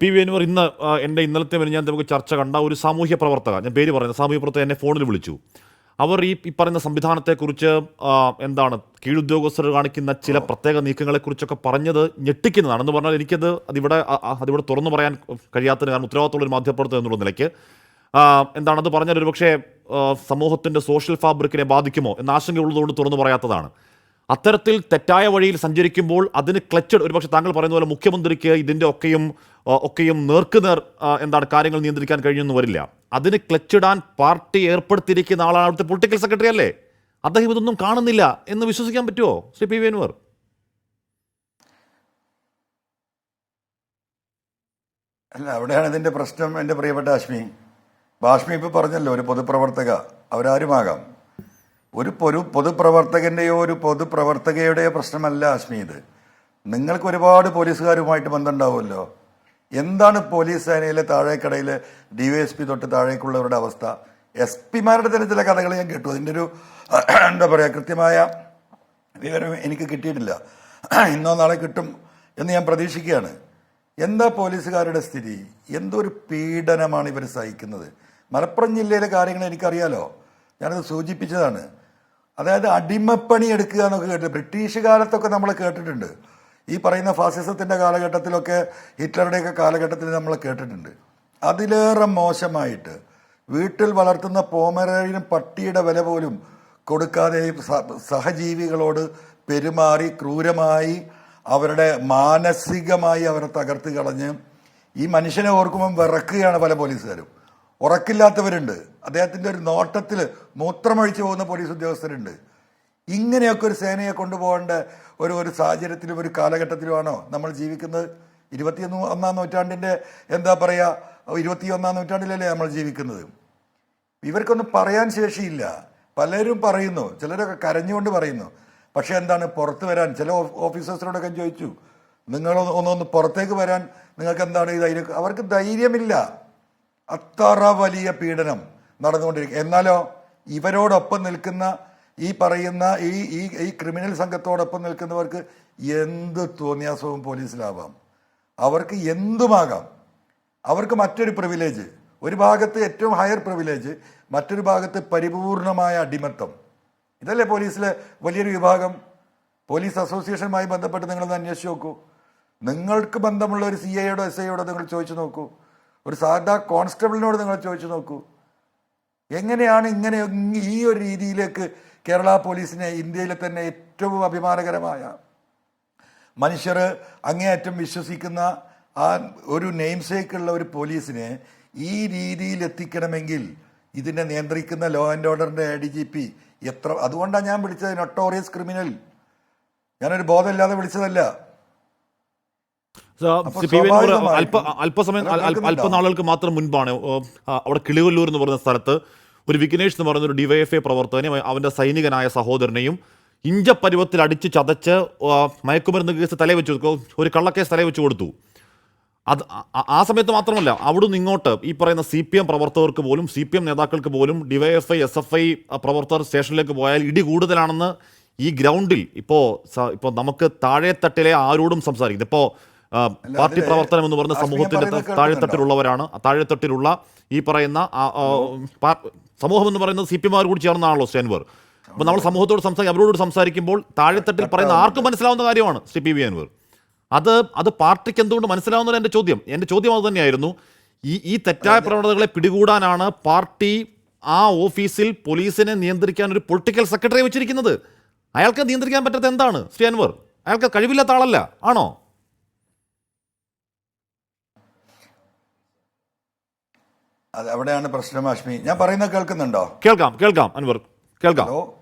P V Anwar ഇന്ന് എന്റെ ഇന്നലത്തെ ഞാൻ നമുക്ക് ചർച്ച കണ്ട ഒരു സാമൂഹ്യ പ്രവർത്തക ഞാൻ പേര് പറയുന്നത് സാമൂഹ്യ പ്രവർത്തക എന്നെ ഫോണിൽ വിളിച്ചു. അവർ ഈ ഈ പറയുന്ന സംവിധാനത്തെക്കുറിച്ച് എന്താണ് കീഴുദ്യോഗസ്ഥർ കാണിക്കുന്ന ചില പ്രത്യേക നീക്കങ്ങളെക്കുറിച്ചൊക്കെ പറഞ്ഞത് ഞെട്ടിക്കുന്നതാണ്. എന്ന് പറഞ്ഞാൽ എനിക്കത് അതിവിടെ അതിവിടെ തുറന്നു പറയാൻ കഴിയാത്തതിന് കാരണം ഉത്തരവാദിത്തമുള്ള ഒരു മാധ്യമപ്രവർത്തകൻ എന്നുള്ള നിലയ്ക്ക് എന്താണ് അത് പറഞ്ഞാൽ ഒരു പക്ഷേ സമൂഹത്തിന്റെ സോഷ്യൽ ഫാബ്രിക്കിനെ ബാധിക്കുമോ എന്ന ആശങ്കയുള്ളതുകൊണ്ട് തുറന്നു പറയാത്തതാണ്. അത്തരത്തിൽ തെറ്റായ വഴിയിൽ സഞ്ചരിക്കുമ്പോൾ അതിന് ക്ലച്ച് ഒരുപക്ഷെ താങ്കൾ പറയുന്ന പോലെ മുഖ്യമന്ത്രിക്ക് ഇതിന്റെ ഒക്കെയും ഒക്കെയും നേർക്കുനേർ എന്താണ് കാര്യങ്ങൾ നിയന്ത്രിക്കാൻ കഴിഞ്ഞെന്ന് വരില്ല. അതിന് ക്ലച്ചിടാൻ പാർട്ടി ഏർപ്പെടുത്തിയിരിക്കുന്ന ആളാണ് അവിടുത്തെ പൊളിറ്റിക്കൽ സെക്രട്ടറി അല്ലേ? അദ്ദേഹം ഇതൊന്നും കാണുന്നില്ല എന്ന് വിശ്വസിക്കാൻ പറ്റുമോ ശ്രീ പി വേനുവർ അല്ല അവിടെയാണ് ഇതിന്റെ പ്രശ്നം എന്റെ പ്രിയപ്പെട്ട അശ്മി ബാഷ്മി ഇപ്പോൾ പറഞ്ഞല്ലോ ഒരു പൊതുപ്രവർത്തക അവരാരുമാകാം? ഒരു പൊരു പൊതുപ്രവർത്തകന്റെയോ ഒരു പൊതുപ്രവർത്തകയുടെയോ പ്രശ്നമല്ല അശ്മി ഇത് നിങ്ങൾക്ക് ഒരുപാട് പോലീസുകാരുമായിട്ട് ബന്ധമുണ്ടാവുമല്ലോ. എന്താണ് പോലീസ് സേനയിലെ താഴേക്കടയിൽ ഡി വൈ എസ് പി തൊട്ട് താഴേക്കുള്ളവരുടെ അവസ്ഥ? എസ് പിമാരുടെ തന്നെ ചില കഥകൾ ഞാൻ കേട്ടു. അതിന്റെ ഒരു എന്താ പറയുക കൃത്യമായ വിവരം എനിക്ക് കിട്ടിയിട്ടില്ല. ഇന്നോ നാളെ കിട്ടും എന്ന് ഞാൻ പ്രതീക്ഷിക്കുകയാണ്. എന്താ പോലീസുകാരുടെ സ്ഥിതി? എന്തൊരു പീഡനമാണ് ഇവർ സഹിക്കുന്നത്? മലപ്പുറം ജില്ലയിലെ കാര്യങ്ങൾ എനിക്കറിയാലോ. ഞാനത് സൂചിപ്പിച്ചതാണ്. അതായത് അടിമപ്പണി എടുക്കുക എന്നൊക്കെ കേട്ടു ബ്രിട്ടീഷ് കാലത്തൊക്കെ നമ്മൾ കേട്ടിട്ടുണ്ട്. ഈ പറയുന്ന ഫാസിസത്തിന്റെ കാലഘട്ടത്തിലൊക്കെ ഹിറ്റ്ലറുടെയൊക്കെ കാലഘട്ടത്തിൽ നമ്മൾ കേട്ടിട്ടുണ്ട്. അതിലേറെ മോശമായിട്ട് വീട്ടിൽ വളർത്തുന്ന പോമരയിനും പട്ടിയുടെ വില പോലും കൊടുക്കാതെ സഹജീവികളോട് പെരുമാറി ക്രൂരമായി അവരുടെ മാനസികമായി അവരെ തകർത്ത് കളഞ്ഞ് ഈ മനുഷ്യനെ ഓർക്കുമ്പം വിറക്കുകയാണ് പല പോലീസുകാരും. ഉറക്കില്ലാത്തവരുണ്ട്. അദ്ദേഹത്തിന്റെ ഒരു നോട്ടത്തിൽ മൂത്രമൊഴിച്ചു പോകുന്ന പോലീസ് ഉദ്യോഗസ്ഥരുണ്ട്. ഇങ്ങനെയൊക്കെ ഒരു സേനയെ കൊണ്ടുപോകേണ്ട ഒരു ഒരു സാഹചര്യത്തിലും ഒരു കാലഘട്ടത്തിലുമാണോ നമ്മൾ ജീവിക്കുന്നത്? ഇരുപത്തിയൊന്ന് ഒന്നാം നൂറ്റാണ്ടിന്റെ എന്താ പറയാ ഇരുപത്തിയൊന്നാം നൂറ്റാണ്ടിലല്ലേ നമ്മൾ ജീവിക്കുന്നത്? ഇവർക്കൊന്നും പറയാൻ ശേഷിയില്ല. പലരും പറയുന്നു ചിലരൊക്കെ കരഞ്ഞുകൊണ്ട് പറയുന്നു. പക്ഷേ എന്താണ് പുറത്ത് വരാൻ ചില ഓഫ്- ഓഫീസേഴ്സിനോടൊക്കെ ചോദിച്ചു നിങ്ങൾ ഒന്നൊന്ന് പുറത്തേക്ക് വരാൻ നിങ്ങൾക്ക് എന്താണ് ഈ ധൈര്യം? അവർക്ക് ധൈര്യമില്ല. അത്ര വലിയ പീഡനം നടന്നുകൊണ്ടിരിക്കുക. എന്നാലോ ഇവരോടൊപ്പം നിൽക്കുന്ന ഈ പറയുന്ന ഈ ഈ ഈ ക്രിമിനൽ സംഘത്തോടൊപ്പം നിൽക്കുന്നവർക്ക് എന്ത് തോന്നിയാസവും പോലീസിലാവാം. അവർക്ക് എന്തുമാകാം? അവർക്ക് മറ്റൊരു പ്രിവിലേജ് ഒരു ഭാഗത്ത് ഏറ്റവും ഹയർ പ്രിവിലേജ് മറ്റൊരു ഭാഗത്ത് പരിപൂർണമായ അടിമത്തം. ഇതല്ലേ പോലീസിലെ വലിയൊരു വിഭാഗം? പോലീസ് അസോസിയേഷനുമായി ബന്ധപ്പെട്ട് നിങ്ങളൊന്ന് അന്വേഷിച്ച് നോക്കൂ. നിങ്ങൾക്ക് ബന്ധമുള്ള ഒരു സി ഐയോടോ എസ് ഐയോടോ നിങ്ങൾ ചോദിച്ചു നോക്കൂ. ഒരു സാധാ കോൺസ്റ്റബിളിനോട് നിങ്ങൾ ചോദിച്ചു നോക്കൂ. എങ്ങനെയാണ് ഇങ്ങനെ ഈ ഒരു രീതിയിലേക്ക് കേരള പോലീസിനെ ഇന്ത്യയിലെ തന്നെ ഏറ്റവും അഭിമാനകരമായ മനുഷ്യർ അങ്ങേയറ്റം വിശ്വസിക്കുന്ന ആ ഒരു നെയിംസേക്കുള്ള ഒരു പോലീസിനെ ഈ രീതിയിൽ എത്തിക്കണമെങ്കിൽ ഇതിനെ നിയന്ത്രിക്കുന്ന ലോ ആൻഡ് ഓർഡറിന്റെ ഡി ജി പി എത്ര അതുകൊണ്ടാണ് ഞാൻ വിളിച്ചത് നൊട്ടോറിയസ് ക്രിമിനൽ ഞാനൊരു ബോധമില്ലാതെ വിളിച്ചതല്ല സോ, അപ്പോൾ ശ്രീ പി വേനുവർ സ്വാഭാവികമായിട്ടും അല്പ അല്പസമയം? അല്പനാളുകൾക്ക് മാത്രം മുൻപാണ് അവിടെ കിളികൊല്ലൂർ എന്ന് പറയുന്ന സ്ഥലത്ത് ഒരു വിഘ്നേഷ് എന്ന് പറയുന്ന ഒരു ഡിവൈഎഫ്ഐ പ്രവർത്തകനെയും അവന്റെ സൈനികനായ സഹോദരനെയും ഇഞ്ചപ്പരുവത്തിൽ അടിച്ച് ചതച്ച് മയക്കുമരുന്ന് കേസ് തലേ വെച്ച്. ഒരു കള്ളക്കേസ് തലേ വെച്ച് കൊടുത്തു അത് ആ- ആ സമയത്ത് മാത്രമല്ല അവിടുന്ന് ഇങ്ങോട്ട് ഈ പറയുന്ന സി പി എം പ്രവർത്തകർക്ക് പോലും സി പി എം നേതാക്കൾക്ക് പോലും ഡിവൈഎഫ്ഐ എസ് എഫ് ഐ പ്രവർത്തകർ സ്റ്റേഷനിലേക്ക് പോയാൽ ഇടി കൂടുതലാണെന്ന് ഈ ഗ്രൗണ്ടിൽ ഇപ്പോൾ ഇപ്പോൾ നമുക്ക് താഴെത്തട്ടിലെ ആരോടും സംസാരിക്കുന്നത് ഇപ്പോൾ പാർട്ടി പ്രവർത്തനം എന്ന് പറയുന്ന ആശ്മി സമൂഹത്തിന്റെ? താഴെത്തട്ടിലുള്ളവരാണ്. താഴെത്തട്ടിലുള്ള ഈ പറയുന്ന സമൂഹം എന്ന് പറയുന്നത് സി പി മാർ കൂടി ചേർന്നാണല്ലോ സെൻവർ. അപ്പോൾ നമ്മൾ സമൂഹത്തോട് സംസാരിക്കും അവരോട് സംസാരിക്കുമ്പോൾ താഴെത്തട്ടിൽ പറയുന്ന ആർക്കും മനസ്സിലാവുന്ന കാര്യമാണ് ശ്രീ പി വി അൻവർ. അത് അത് പാർട്ടിക്ക് എന്തുകൊണ്ട് മനസ്സിലാവുന്നതാണ് എന്റെ ചോദ്യം. എന്റെ ചോദ്യം അത് തന്നെയായിരുന്നു. ഈ ഈ തെറ്റായ പ്രവണതകളെ പിടികൂടാനാണ് പാർട്ടി ആ ഓഫീസിൽ പോലീസിനെ നിയന്ത്രിക്കാൻ ഒരു പൊളിറ്റിക്കൽ സെക്രട്ടറി വെച്ചിരിക്കുന്നത്. അയാൾക്ക് നിയന്ത്രിക്കാൻ പറ്റാത്ത എന്താണ്? ശ്രീ അൻവർ. അയാൾക്ക് കഴിവില്ലാത്ത ആളല്ല. ആണോ? അത് അവിടെയാണ് പ്രശ്നം അശ്മി ഞാൻ പറയുന്നത് കേൾക്കുന്നുണ്ടോ? കേൾക്കാം കേൾക്കാം അൻവർ. കേൾക്കാം. ഹലോ?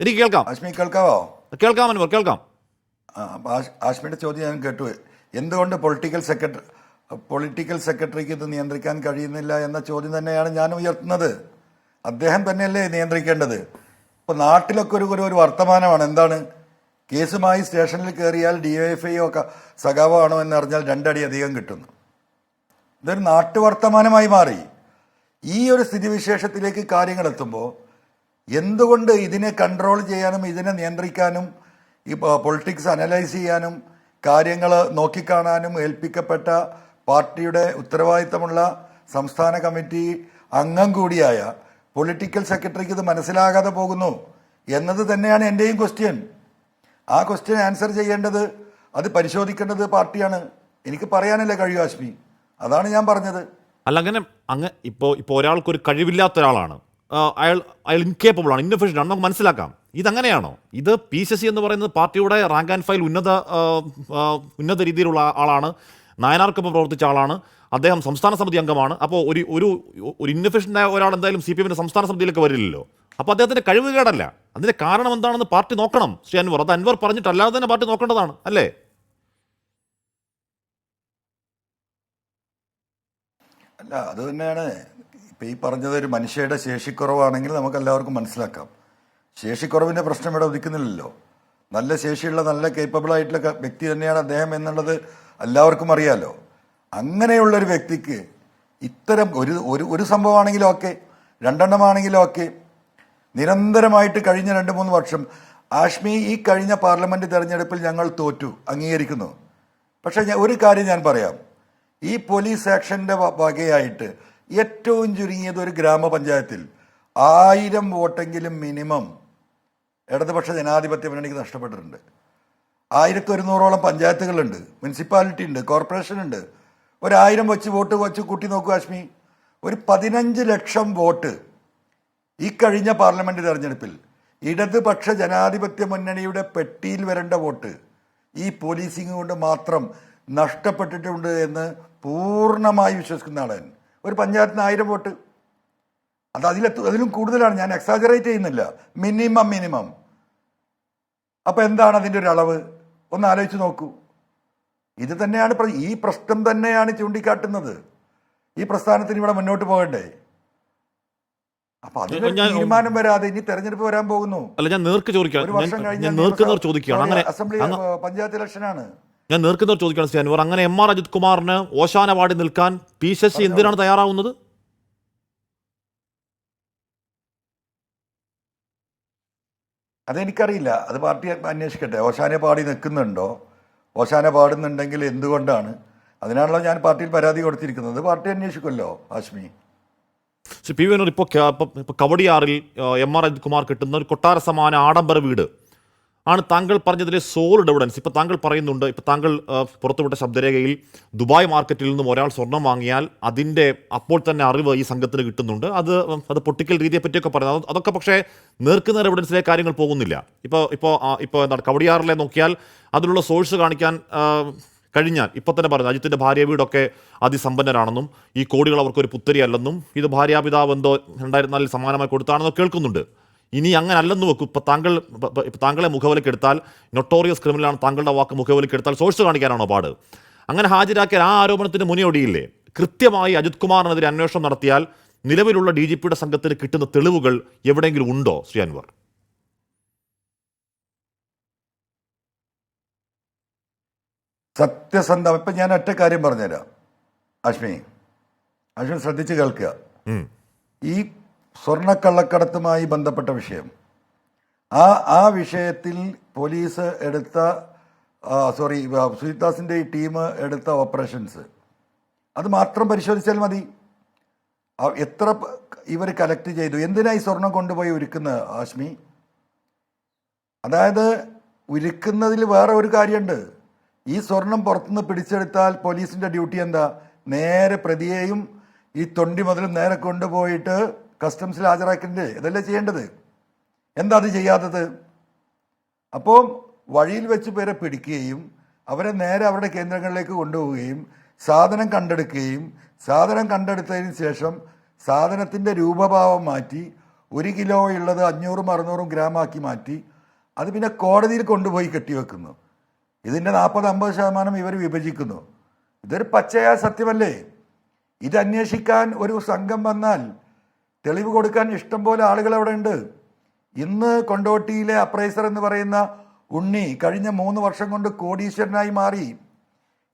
എനിക്ക് കേൾക്കാം. അശ്മി കേൾക്കാവോ? കേൾക്കാം അൻവർ കേൾക്കാം. ആഷ്- ചോദ്യം ഞാൻ കേട്ടു. എന്തുകൊണ്ട് പൊളിറ്റിക്കൽ സെക്രട്ടറി പൊളിറ്റിക്കൽ സെക്രട്ടറിക്ക് ഇത് നിയന്ത്രിക്കാൻ കഴിയുന്നില്ല എന്ന ചോദ്യം തന്നെയാണ് ഞാൻ ഉയർത്തുന്നത്. അദ്ദേഹം തന്നെയല്ലേ നിയന്ത്രിക്കേണ്ടത്? ഇപ്പൊ നാട്ടിലൊക്കെ ഒരു ഒരു- വർത്തമാനമാണ്. എന്താണ്? കേസുമായി സ്റ്റേഷനിൽ കയറിയാൽ ഡി എഫ് ഐ ഒക്കെ സഖാവാണോ എന്ന് അറിഞ്ഞാൽ രണ്ടടി അധികം കിട്ടുന്നു. ഇതൊരു നാട്ടുവർത്തമാനമായി മാറി. ഈ ഒരു സ്ഥിതിവിശേഷത്തിലേക്ക് കാര്യങ്ങൾ എത്തുമ്പോൾ എന്തുകൊണ്ട് ഇതിനെ കൺട്രോൾ ചെയ്യാനും ഇതിനെ നിയന്ത്രിക്കാനും ഈ പൊളിറ്റിക്സ് അനലൈസ് ചെയ്യാനും കാര്യങ്ങൾ നോക്കിക്കാണാനും ഏൽപ്പിക്കപ്പെട്ട പാർട്ടിയുടെ ഉത്തരവാദിത്തമുള്ള സംസ്ഥാന കമ്മിറ്റി അംഗം കൂടിയായ പൊളിറ്റിക്കൽ സെക്രട്ടറിക്ക് ഇത് മനസ്സിലാകാതെ പോകുന്നു എന്നത് തന്നെയാണ് എന്റെയും ക്വസ്റ്റ്യൻ ആ ക്വസ്റ്റ്യൻ ആൻസർ ചെയ്യേണ്ടത് അത് പരിശോധിക്കേണ്ടത് പാർട്ടിയാണ്. എനിക്ക് പറയാനല്ലേ കഴിയൂ ആശ്മി. അതാണ് ഞാൻ പറഞ്ഞത്. അല്ല അങ്ങനെ അങ്ങ് ഇപ്പോൾ ഇപ്പോൾ ഒരാൾക്ക് ഒരു കഴിവില്ലാത്ത ഒരാളാണ് അയാൾ അയാൾ ഇൻകേപ്പബിൾ ആണ് ഇന്നഫിഷ്യന്റ് ആണ്. നമുക്ക് മനസ്സിലാക്കാം. ഇതങ്ങനെയാണോ? ഇത് പി സി സി എന്ന് പറയുന്നത് പാർട്ടിയുടെ റാങ്ക് ആൻഡ് ഫയൽ ഉന്നത ഉന്നത രീതിയിലുള്ള ആളാണ്. നായനാർക്കൊപ്പം പ്രവർത്തിച്ച ആളാണ്. അദ്ദേഹം സംസ്ഥാന സമിതി അംഗമാണ്. അപ്പോൾ ഒരു ഒരു ഒരു ഇന്നഫിഷ്യന്റ് ഒരാൾ എന്തായാലും സി പി എമ്മിന്റെ സംസ്ഥാന സമിതിയിലേക്ക് വരില്ലല്ലോ. അപ്പോൾ അദ്ദേഹത്തിന്റെ കഴിവുകേടല്ല അതിന്റെ കാരണം എന്താണെന്ന് പാർട്ടി നോക്കണം ശ്രീ അൻവർ. അത് അൻവർ പറഞ്ഞിട്ടല്ലാതെ തന്നെ പാർട്ടി നോക്കേണ്ടതാണ് അല്ലേ? അല്ല അത് തന്നെയാണ്. ഇപ്പം ഈ പറഞ്ഞത് ഒരു മനുഷ്യയുടെ ശേഷിക്കുറവാണെങ്കിൽ നമുക്ക് എല്ലാവർക്കും മനസ്സിലാക്കാം. ശേഷിക്കുറവിന്റെ പ്രശ്നം ഇവിടെ ഉദിക്കുന്നില്ലല്ലോ. നല്ല ശേഷിയുള്ള നല്ല കേപ്പബിൾ ആയിട്ടുള്ള വ്യക്തി തന്നെയാണ് അദ്ദേഹം എന്നുള്ളത് എല്ലാവർക്കും അറിയാലോ. അങ്ങനെയുള്ള ഒരു വ്യക്തിക്ക് ഇത്തരം ഒരു ഒരു ഒരു സംഭവമാണെങ്കിലും ഒക്കെ രണ്ടെണ്ണമാണെങ്കിലും ഒക്കെ നിരന്തരമായിട്ട് കഴിഞ്ഞ രണ്ട് മൂന്ന് വർഷം ആഷ്മി ഈ കഴിഞ്ഞ പാർലമെന്റ് തെരഞ്ഞെടുപ്പിൽ ഞങ്ങൾ തോറ്റു അംഗീകരിക്കുന്നു. പക്ഷേ ഒരു കാര്യം ഞാൻ പറയാം. ഈ പോലീസ് ആക്ഷന്റെ വ- വകയായിട്ട് ഏറ്റവും ചുരുങ്ങിയത് ഒരു ഗ്രാമപഞ്ചായത്തിൽ ആയിരം വോട്ടെങ്കിലും മിനിമം ഇടതുപക്ഷ ജനാധിപത്യ മുന്നണിക്ക് നഷ്ടപ്പെട്ടിട്ടുണ്ട്. ആയിരത്തി ഒരുന്നൂറോളം പഞ്ചായത്തുകളുണ്ട് മുനിസിപ്പാലിറ്റി ഉണ്ട് കോർപ്പറേഷൻ ഉണ്ട്. ഒരായിരം വെച്ച് വോട്ട് വെച്ച് കൂട്ടി നോക്കൂ കാശ്മി ഒരു പതിനഞ്ച് ലക്ഷം വോട്ട് ഈ കഴിഞ്ഞ പാർലമെന്റ് തെരഞ്ഞെടുപ്പിൽ ഇടതുപക്ഷ ജനാധിപത്യ മുന്നണിയുടെ പെട്ടിയിൽ വരേണ്ട വോട്ട് ഈ പോലീസിങ് കൊണ്ട് മാത്രം നഷ്ടപ്പെട്ടിട്ടുണ്ട് എന്ന് പൂർണമായി വിശ്വസിക്കുന്ന ആളാണ് ഒരു പഞ്ചായത്തിന് ആയിരം വോട്ട്. അത് അതിലെത്തു അതിലും കൂടുതലാണ്. ഞാൻ എക്സാജറേറ്റ് ചെയ്യുന്നില്ല. മിനിമം മിനിമം അപ്പോൾ എന്താണ് അതിന്റെ ഒരു അളവ്? ഒന്ന് ആലോചിച്ച് നോക്കൂ. ഇത് തന്നെയാണ് ഈ പ്രശ്നം തന്നെയാണ് ചൂണ്ടിക്കാട്ടുന്നത്. ഈ പ്രസ്ഥാനത്തിന് ഇവിടെ മുന്നോട്ട് പോകണ്ടേ? അപ്പൊ അതിന് തീരുമാനം വരാതെ ഇനി തെരഞ്ഞെടുപ്പ് വരാൻ പോകുന്നു. അല്ല ഞാൻ നേർക്ക് ചോദിക്കാം. ഒരു വർഷം അങ്ങനെ അസംബ്ലി പഞ്ചായത്ത് ഇലക്ഷനാണ്. ഞാൻ നേർക്കുന്നവർ ചോദിക്കുകയാണ് സി അൻവർ. അങ്ങനെ എം ആർ അജിത് കുമാറിന് ഓശാന വാർഡിൽ നിൽക്കാൻ പി ശശി എന്തിനാണ് തയ്യാറാവുന്നത്? അതെനിക്കറിയില്ല. അത് പാർട്ടി അന്വേഷിക്കട്ടെ. ഓശാന പാടി നിൽക്കുന്നുണ്ടോ? ഓശാന പാടുന്നുണ്ടെങ്കിൽ എന്തുകൊണ്ടാണ്? അതിനാണല്ലോ ഞാൻ പാർട്ടിയിൽ പരാതി കൊടുത്തിരിക്കുന്നത്. പാർട്ടി അന്വേഷിക്കുമല്ലോ ആശ്മി. പി വിനോദ് ഇപ്പോൾ ഇപ്പോൾ കവടിയാറിൽ എം ആർ അജിത് കുമാർ കിട്ടുന്ന ഒരു കൊട്ടാര സമാന ആഡംബര വീട്. ആണ് താങ്കൾ പറഞ്ഞതിലെ സോളിഡ് എവിഡൻസ് ഇപ്പോൾ താങ്കൾ പറയുന്നുണ്ട് ഇപ്പോൾ താങ്കൾ പുറത്തുവിട്ട ശബ്ദരേഖയിൽ ദുബായ് മാർക്കറ്റിൽ നിന്നും ഒരാൾ സ്വർണം വാങ്ങിയാൽ അതിന്റെ അപ്പോൾ തന്നെ അറിവ് ഈ സംഘത്തിന് കിട്ടുന്നുണ്ട്. അത് അത് പൊട്ടിക്കൽ രീതിയെ പറ്റിയൊക്കെ പറയുന്നത്. അതൊക്കെ പക്ഷേ നേർക്കുന്ന എവിഡൻസിലെ കാര്യങ്ങൾ പോകുന്നില്ല. ഇപ്പോൾ ഇപ്പോൾ ഇപ്പോൾ എന്താണ് കവടിയാറിലെ നോക്കിയാൽ അതിനുള്ള സോഴ്സ് കാണിക്കാൻ കഴിഞ്ഞാൽ ഇപ്പം തന്നെ പറഞ്ഞു അജിത്തിന്റെ ഭാര്യ വീടൊക്കെ അതിസമ്പന്നരാണെന്നും ഈ കോടികൾ അവർക്കൊരു പുത്തരി അല്ലെന്നും ഇത് ഭാര്യാപിതാവ് എന്തോ രണ്ടായിരത്തി നാലിൽ സമാനമായി കൊടുത്താണെന്നോ കേൾക്കുന്നുണ്ട്. ഇനി അങ്ങനെ അല്ലെന്ന് വെക്കും ഇപ്പം താങ്കൾ താങ്കളെ മുഖവിലേക്ക് എടുത്താൽ നൊട്ടോറിയസ് ക്രിമിനലാണ് താങ്കളുടെ വാക്ക് മുഖവിലേക്ക് എടുത്താൽ സോഴ്സ് കാണിക്കാനാണോ പാട്? അങ്ങനെ ഹാജരാക്കിയാൽ ആ ആരോപണത്തിന് മുനയൊടിയില്ലേ? കൃത്യമായി അജിത് കുമാറിനെതിരെ അന്വേഷണം നടത്തിയാൽ നിലവിലുള്ള ഡി ജി പിയുടെ സംഘത്തിന് കിട്ടുന്ന തെളിവുകൾ എവിടെയെങ്കിലും ഉണ്ടോ ശ്രീ അൻവർ? സത്യസന്ധം ഇപ്പം ഞാൻ ഒറ്റ കാര്യം പറഞ്ഞുതരാം. അശ്മി അശ്മി ശ്രദ്ധിച്ച് കേൾക്കുക. ഈ സ്വർണക്കള്ളക്കടത്തുമായി ബന്ധപ്പെട്ട വിഷയം. ആ ആ വിഷയത്തിൽ പോലീസ് എടുത്ത സോറി സുജിദാസിന്റെ ഈ ടീം എടുത്ത ഓപ്പറേഷൻസ്. അത് മാത്രം പരിശോധിച്ചാൽ മതി. എത്ര ഇവർ കലക്ട് ചെയ്തു? എന്തിനായി സ്വർണം കൊണ്ടുപോയി ഒരുക്കുന്നത് ആശ്മി? അതായത് ഉരുക്കുന്നതിൽ വേറെ ഒരു കാര്യമുണ്ട്. ഈ സ്വർണം പുറത്തുനിന്ന് പിടിച്ചെടുത്താൽ പോലീസിന്റെ ഡ്യൂട്ടി എന്താ? നേരെ പ്രതിയെയും ഈ തൊണ്ടി മുതലും നേരെ കൊണ്ടുപോയിട്ട് കസ്റ്റംസിൽ ഹാജരാക്കണ്ടേ ഇതല്ലേ ചെയ്യേണ്ടത്? എന്താ അത് ചെയ്യാത്തത്? അപ്പോൾ വഴിയിൽ വെച്ച് പേരെ പിടിക്കുകയും അവരെ നേരെ അവരുടെ കേന്ദ്രങ്ങളിലേക്ക് കൊണ്ടുപോവുകയും സാധനം കണ്ടെടുക്കുകയും സാധനം കണ്ടെടുത്തതിന് ശേഷം സാധനത്തിന്റെ രൂപഭാവം മാറ്റി ഒരു കിലോ ഉള്ളത് അഞ്ഞൂറും അറുന്നൂറും ഗ്രാം ആക്കി മാറ്റി അത് പിന്നെ കോടതിയിൽ കൊണ്ടുപോയി കെട്ടിവെക്കുന്നു. ഇതിന്റെ നാൽപ്പത് അമ്പത് ശതമാനം ഇവർ വിഭജിക്കുന്നു. ഇതൊരു പച്ചയായ സത്യമല്ലേ? ഇത് അന്വേഷിക്കാൻ ഒരു സംഘം വന്നാൽ തെളിവ് കൊടുക്കാൻ ഇഷ്ടം പോലെ ആളുകൾ അവിടെ ഉണ്ട്. ഇന്ന് കൊണ്ടോട്ടിയിലെ അപ്രൈസർ എന്ന് പറയുന്ന ഉണ്ണി കഴിഞ്ഞ മൂന്ന് വർഷം കൊണ്ട് കോടീശ്വരനായി മാറി.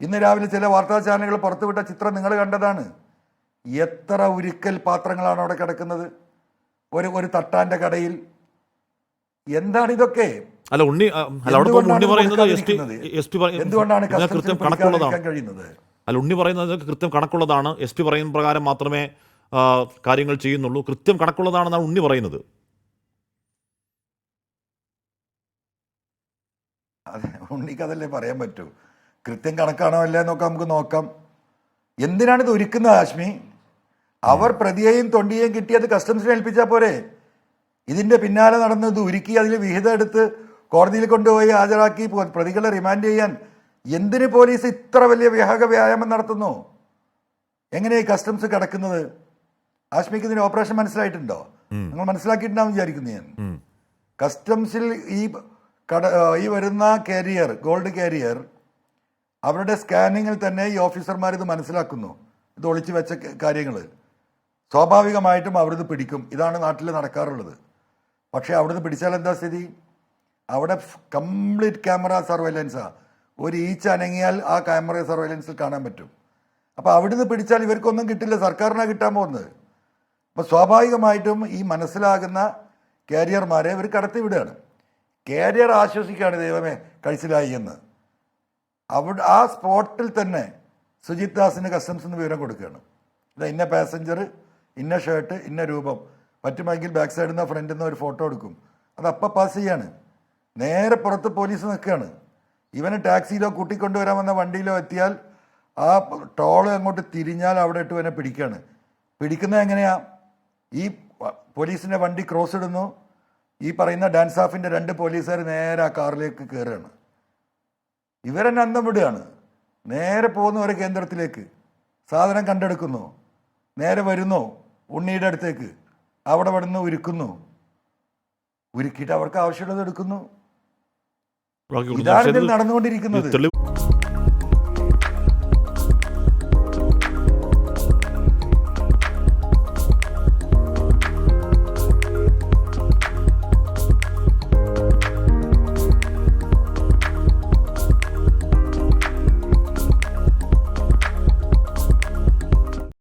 ഇന്ന് രാവിലെ ചില വാർത്താ ചാനലുകൾ പുറത്തുവിട്ട ചിത്രം നിങ്ങൾ കണ്ടതാണ്. എത്ര ഉരുക്കൽ പാത്രങ്ങളാണ് അവിടെ കിടക്കുന്നത്. ഒരു ഒരു തട്ടാന്റെ കടയിൽ. എന്താണ് ഇതൊക്കെ? അല്ല ഉണ്ണി അല്ല അവിടെ ഉണ്ണി പറയുന്നത് എസ് പി എന്തുകൊണ്ടാണ് കൃത്യം കണക്കുള്ളതാണ്. കഴിയുന്നത്? അല്ല ഉണ്ണി പറയുന്നത് കൃത്യം കണക്കുള്ളതാണ്. എസ് പി പറയുന്ന പ്രകാരം മാത്രമേ കാര്യങ്ങൾ ചെയ്യുന്നുള്ളൂ. കൃത്യം കണക്കുള്ളതാണെന്നാണ് ഉണ്ണി പറയുന്നത്. അതെ ഉണ്ണിക്ക് അതല്ലേ പറയാൻ പറ്റൂ. കൃത്യം കണക്കാണോ അല്ലേ എന്നൊക്കെ നമുക്ക് നോക്കാം. എന്തിനാണ് ഇത് ഒരുക്കുന്നത് ഹാഷ്മി? അവർ പ്രതിയെയും തൊണ്ടിയെയും കിട്ടി അത് കസ്റ്റംസിനെ ഏൽപ്പിച്ചാൽ പോരെ? ഇതിന്റെ പിന്നാലെ നടന്ന് ഇത് ഉരുക്കി അതിൽ വിഹിതം എടുത്ത് കോടതിയിൽ കൊണ്ടുപോയി ഹാജരാക്കി പ്രതികളെ റിമാൻഡ് ചെയ്യാൻ എന്തിനു പോലീസ് ഇത്ര വലിയ വ്യാഹക വ്യായാമം നടത്തുന്നു? എങ്ങനെയാണ് കസ്റ്റംസ് കിടക്കുന്നത്? ആശ്മിക്ക് ഇതിന്റെ ഓപ്പറേഷൻ മനസ്സിലായിട്ടുണ്ടോ നിങ്ങൾ മനസ്സിലാക്കിയിട്ടുണ്ടാവും വിചാരിക്കുന്നു ഞാൻ. കസ്റ്റംസിൽ ഈ കട ഈ വരുന്ന കാരിയർ ഗോൾഡ് കാരിയർ അവരുടെ സ്കാനിങ്ങിൽ തന്നെ ഈ ഓഫീസർമാർ ഇത് മനസ്സിലാക്കുന്നു. ഇത് ഒളിച്ചു വെച്ച കാര്യങ്ങൾ സ്വാഭാവികമായിട്ടും അവരിത് പിടിക്കും. ഇതാണ് നാട്ടിൽ നടക്കാറുള്ളത്. പക്ഷേ അവിടുന്ന് പിടിച്ചാൽ എന്താ സ്ഥിതി? അവിടെ കംപ്ലീറ്റ് ക്യാമറ സർവൈലൻസാ ഒരു ഈച്ച അനങ്ങിയാൽ ആ ക്യാമറ സർവൈലൻസിൽ കാണാൻ പറ്റും. അപ്പോൾ അവിടുന്ന് പിടിച്ചാൽ ഇവർക്കൊന്നും കിട്ടില്ല. സർക്കാരിനാണ് കിട്ടാൻ പോകുന്നത്. അപ്പോൾ സ്വാഭാവികമായിട്ടും ഈ മനസ്സിലാകുന്ന കാരിയർമാരെ ഇവർ കടത്തി വിടുകയാണ്. കാരിയർ ആശ്വസിക്കുകയാണ് ദൈവമേ കഴിച്ചിലായി എന്ന്. അവിടെ ആ സ്പോട്ടിൽ തന്നെ സുജിത് ദാസിന് കസ്റ്റംസ് എന്ന് വിവരം കൊടുക്കുകയാണ്. അല്ല ഇന്ന പാസഞ്ചർ ഇന്ന ഷർട്ട് ഇന്ന രൂപം. പറ്റുമെങ്കിൽ ബാക്ക് സൈഡിൽ നിന്ന് ഫ്രണ്ടിൽ നിന്ന് ഒരു ഫോട്ടോ എടുക്കും. അത് അപ്പം പാസ് ചെയ്യാണ്. നേരെ പുറത്ത് പോലീസ് നിൽക്കുകയാണ്. ഇവന് ടാക്സിയിലോ കൂട്ടിക്കൊണ്ടുവരാൻ വന്ന വണ്ടിയിലോ എത്തിയാൽ ആ ടോൾ അങ്ങോട്ട് തിരിഞ്ഞാൽ അവിടെ ഇട്ട് ഇവനെ പിടിക്കുകയാണ്. പിടിക്കുന്നത് എങ്ങനെയാ? ഈ പോലീസിന്റെ പോലീസിന്റെ വണ്ടി ക്രോസ് ഇടുന്നു. ഈ പറയുന്ന ഡാൻസ് ഹാഫിന്റെ രണ്ട് പോലീസുകാർ നേരെ ആ കാറിലേക്ക് കയറുകയാണ് ഇവരെന്നെ അന്തം വിടുകയാണ്. നേരെ പോകുന്നു ഒരു കേന്ദ്രത്തിലേക്ക്. സാധനം കണ്ടെടുക്കുന്നു. നേരെ വരുന്നു. ഉണ്ണിയുടെ അടുത്തേക്ക്. അവിടെ വിടുന്ന് ഉരുക്കുന്നു. ഉരുക്കിയിട്ട് അവർക്ക് ആവശ്യമുള്ളത് എടുക്കുന്നു. ഇതാണ് ഇതിൽ ഇത് നടന്നുകൊണ്ടിരിക്കുന്നത്.